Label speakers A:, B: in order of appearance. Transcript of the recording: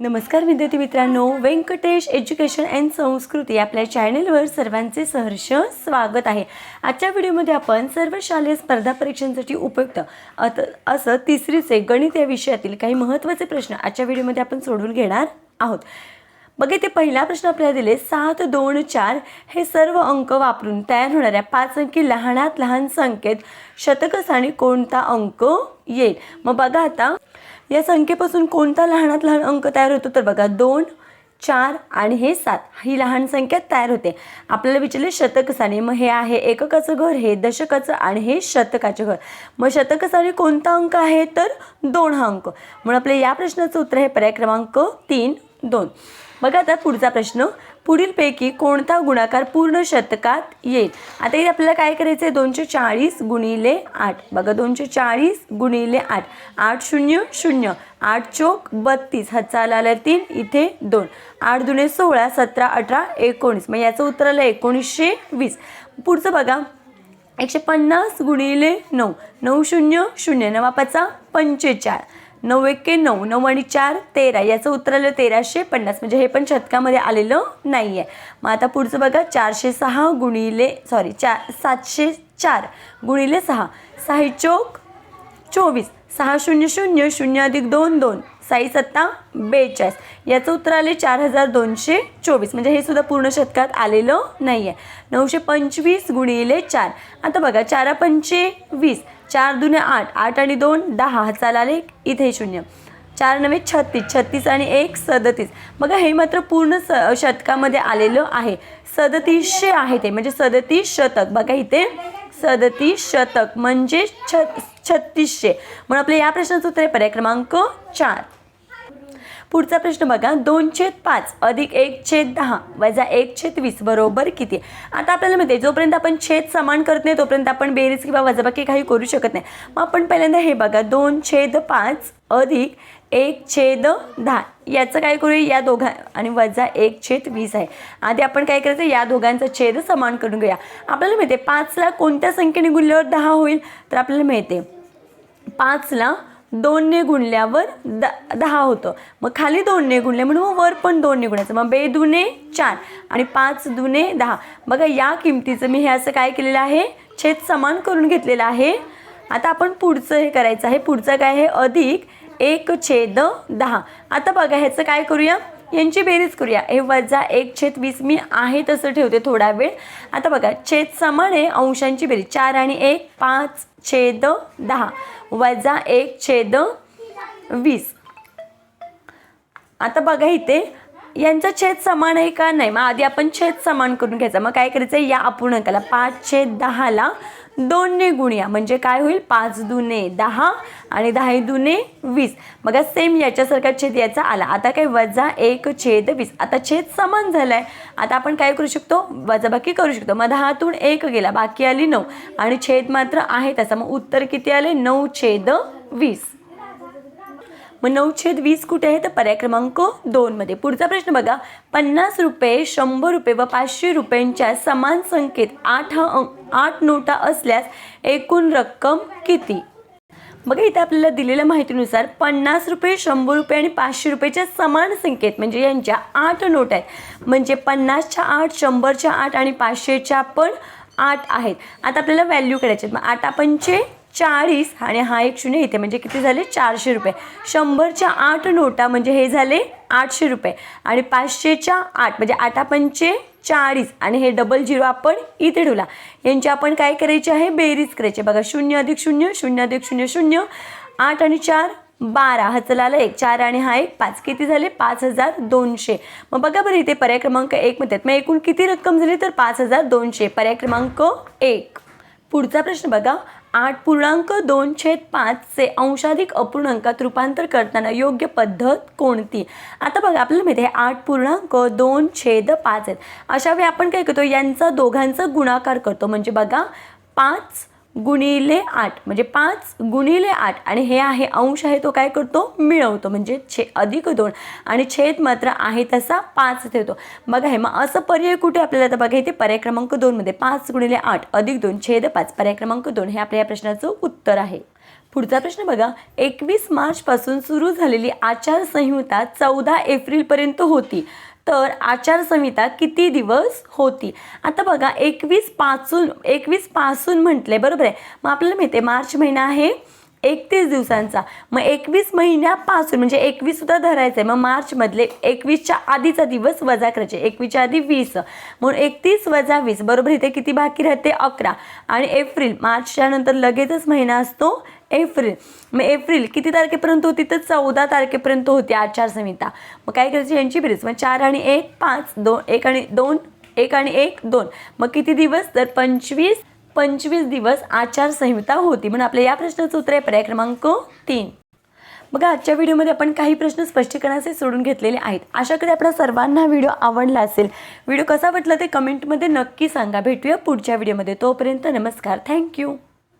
A: नमस्कार विद्यार्थी मित्रांनो व्यंकटेश एज्युकेशन अँड संस्कृती आपल्या चॅनेलवर सर्वांचे सहर्ष स्वागत आहे. आजच्या व्हिडिओमध्ये आपण सर्व शालेय स्पर्धा परीक्षांसाठी उपयुक्त अत असं तिसरीचे गणित या विषयातील काही महत्त्वाचे प्रश्न आजच्या व्हिडिओमध्ये आपण सोडून घेणार आहोत. बघा ते पहिला प्रश्न आपल्याला दिले सात दोन चार हे सर्व अंक वापरून तयार होणाऱ्या पाच अंकी लहानात लहान संख्येत शतकस्थानी कोणता अंक येईल. मग बघा आता या संख्येपासून कोणता लहानात लहान अंक तयार होतो? तर बघा दोन चार आणि हे सात. ही लहान संख्या तयार होते. आपल्याला विचारले शतकसाने. मग हे आहे एककाचं घर हे दशकाचं आणि हे शतकाचे घर. मग शतकसाने कोणता अंक आहे? तर दोन हा अंक. म्हणून आपल्या या प्रश्नाचं उत्तर आहे पर्याय क्रमांक तीन दोन. बघा आता पुढचा प्रश्न. पुढीलपैकी कोणता गुणाकार पूर्ण शतकात येईल? आता इथे आपल्याला काय करायचं आहे? दोनशे चाळीस गुणिले आठ. बघा दोनशे चाळीस गुणिले आठ. आठ शून्य शून्य. आठ चोक बत्तीस. हातचा आला तीन इथे दोन. आठ दुने सोळा सतरा अठरा एकोणीस. मग याचं उत्तर आलं एकोणीसशे वीस. पुढचं बघा. एकशे पन्नास गुणिले नऊ. नऊ शून्य शून्य. नवापाचा पंचेचाळ. नऊ एके नऊ नऊ आणि चार तेरा. याचं उत्तर आलं तेराशे पन्नास. म्हणजे हे पण शतकामध्ये आलेलं नाही आहे मग आता पुढचं बघा. चारशे सहा गुणिले सॉरी चार सातशे चार गुणिले सहा. साही चोक चोवीस सहा शून्य शून्य शून्य अधिक दोन दोन साई सत्ता बेचाळीस. याचं उत्तर आले चार हजार दोनशे चोवीस. म्हणजे हे सुद्धा पूर्ण शतकात आलेलं नाही आहे नऊशे पंचवीस गुणिले चार. आता बघा चारा पंचे वीस चार दुने आठ आठ आणि दोन दहा. हजार आले इथे शून्य. चार नवे छत्तीस छत्तीस आणि एक सदतीस. बघा हे मात्र पूर्ण स शतकामध्ये आलेलं आहे. सदतीसशे आहे ते म्हणजे सदतीस शतक. बघा इथे. सदतीस शतक म्हणजे छ छत्तीसशे. म्हणून आपल्या या प्रश्नाचं उत्तर आहे पर्याय क्रमांक चार. पुढचा प्रश्न बघा. दोन छेद पाच अधिक एक छेद दहा वजा एक छेद वीस बरोबर किती? आता आपल्याला माहिती आहे जोपर्यंत आपण छेद समान करत नाही तोपर्यंत आपण बेरीज किंवा वजाबाकी काही करू शकत नाही. मग आपण पहिल्यांदा हे बघा. दोन छेद पाच अधिक एक छेद दहा. याचं काय करूया? या दोघां आणि वजा एक छेद वीस आहे. आधी आपण काय करायचं? या दोघांचा छेद समान करून घेऊया. आपल्याला माहिती आहे पाचला कोणत्या संख्येने गुणल्यावर दहा होईल? तर आपल्याला माहिती आहे पाचला दोनने गुणल्यावर द दहा होतं. मग खाली दोनने गुणले म्हणून मग वर पण दोनने गुणायचं. मग बे दुने चार आणि पाच दुने दहा. बघा या किमतीचं मी हे असं काय केलेलं आहे? छेद समान करून घेतलेलं आहे. आता आपण पुढचं हे करायचं आहे. पुढचं काय आहे? अधिक एक छेद दहा. आता बघा ह्याचं काय करूया? यांची बेरीज करूया. हे वजा एक छेद वीस. मी आहे तसं ठेवते थोडा वेळ. आता बघा छेद समान आहे अंशांची बेरीज. चार आणि एक पाच छेद दहा. वजा एक छेद वीस. आता बघा इथे यांचा छेद समान आहे का नाही? मग आधी आपण छेद समान करून घ्यायचा. मग काय करायचं? या अपूर्णांकाला पाच छेद दहाला दोनने गुणया. म्हणजे काय होईल? पाच दुने दहा आणि दहा दुने वीस. मग सेम याच्यासारखा छेद याचा आला. आता काय? वजा एक छेद वीस. आता छेद समान झाला आहे आता आपण काय करू शकतो? वजाबाकी करू शकतो. मग दहातून एक गेला. बाकी आली नऊ. आणि छेद मात्र आहे त्याचा मग उत्तर किती आले? नऊ छेद वीस. मग नऊ छेद वीस कुठे आहे? तर पर्याय क्रमांक दोनमध्ये पुढचा प्रश्न बघा. पन्नास रुपये शंभर रुपये व पाचशे रुपयांच्या समान संख्येत आठ आठ नोटा असल्यास एकूण रक्कम किती? बघा इथे आपल्याला दिलेल्या माहितीनुसार पन्नास रुपये शंभर रुपये आणि पाचशे रुपयेच्या समान संख्येत म्हणजे यांच्या आठ नोट आहेत. म्हणजे पन्नासच्या आठ शंभरच्या आठ आणि पाचशेच्या पण आठ आहेत. आता आपल्याला व्हॅल्यू करायचे आहेत. मग आठ पंचे चाळीस आणि हा एक शून्य इथे म्हणजे किती झाले? चारशे रुपये. शंभरच्या आठ नोटा म्हणजे हे झाले आठशे रुपये. आणि पाचशेच्या आठ म्हणजे आठापंचे चाळीस. आणि हे डबल झिरो आपण इथे ठेवला. यांची आपण काय करायची आहे? बेरीज करायची बघा शून्य अधिक शून्य शून्य अधिक शून्य शून्य. आठ आणि चार बारा. हा चला एक चार आणि हा एक पाच. किती झाले? पाच हजार दोनशे. मग बघा बरं इथे पर्याय क्रमांक एक मध्ये मग एकूण किती रक्कम झाली? तर पाच हजार दोनशे. पर्याय क्रमांक एक. पुढचा प्रश्न बघा. आठ पूर्णांक दोन छेद पाचचे अंशाधिक अपूर्णांकात रूपांतर करताना योग्य पद्धत कोणती? आता बघा आपल्याला माहिती आहे आठ पूर्णांक दोन छेद पाच आहेत. अशा वेळी आपण काय करतो? यांचा दोघांचा गुणाकार करतो. म्हणजे बघा पाच गुणिले आठ म्हणजे पाच गुणिले आठ. आणि हे आहे अंश आहे तो काय करतो? मिळवतो. म्हणजे छे अधिक दोन. आणि छेद मात्र आहे तसा पाच ठेवतो. बघा हे मग असं पर्याय कुठे आपल्याला आता बघा इथे पर्याय क्रमांक दोनमध्ये पाच गुणिले आठ अधिक दोन छेद पाच. पर्याय क्रमांक दोन हे आपल्या या प्रश्नाचं उत्तर आहे. पुढचा प्रश्न बघा एकवीस मार्चपासून सुरू झालेली आचारसंहिता चौदा एप्रिलपर्यंत होती. तर आचारसंहिता किती दिवस होती? आता बघा एकवीसपासून एकवीसपासून म्हटले बरोबर आहे? मग आपल्याला माहिती आहे मार्च महिना आहे. एकतीस दिवसांचा. मग एकवीस महिन्यापासून म्हणजे एकवीस सुद्धा धरायचं आहे मग मार्चमधले एकवीसच्या आधीचा दिवस वजा करायचे. एकवीसच्या आधी वीस. म्हणून एकतीस वजा वीस बरोबर इथे किती बाकी राहते? अकरा. आणि एप्रिल मार्चच्या नंतर लगेचच महिना असतो एप्रिल. मग एप्रिल किती तारखेपर्यंत होती? तर चौदा तारखेपर्यंत होती आचारसंहिता मग काय करायची? यांची बेरीज. मग चार आणि एक पाच दोन एक आणि दोन एक आणि एक दोन. मग किती दिवस? तर पंचवीस पंचवीस दिवस आचारसंहिता होती. म्हणून आपल्या या प्रश्नाचं उत्तर आहे पर्याय क्रमांक तीन. बघा आजच्या व्हिडिओमध्ये आपण काही प्रश्न स्पष्टीकरणाचे सोडून घेतलेले आहेत. अशा कधी आपल्या सर्वांना व्हिडिओ आवडला असेल. व्हिडिओ कसा वाटला ते कमेंटमध्ये नक्की सांगा. भेटूया पुढच्या व्हिडिओमध्ये. तोपर्यंत नमस्कार. थँक्यू.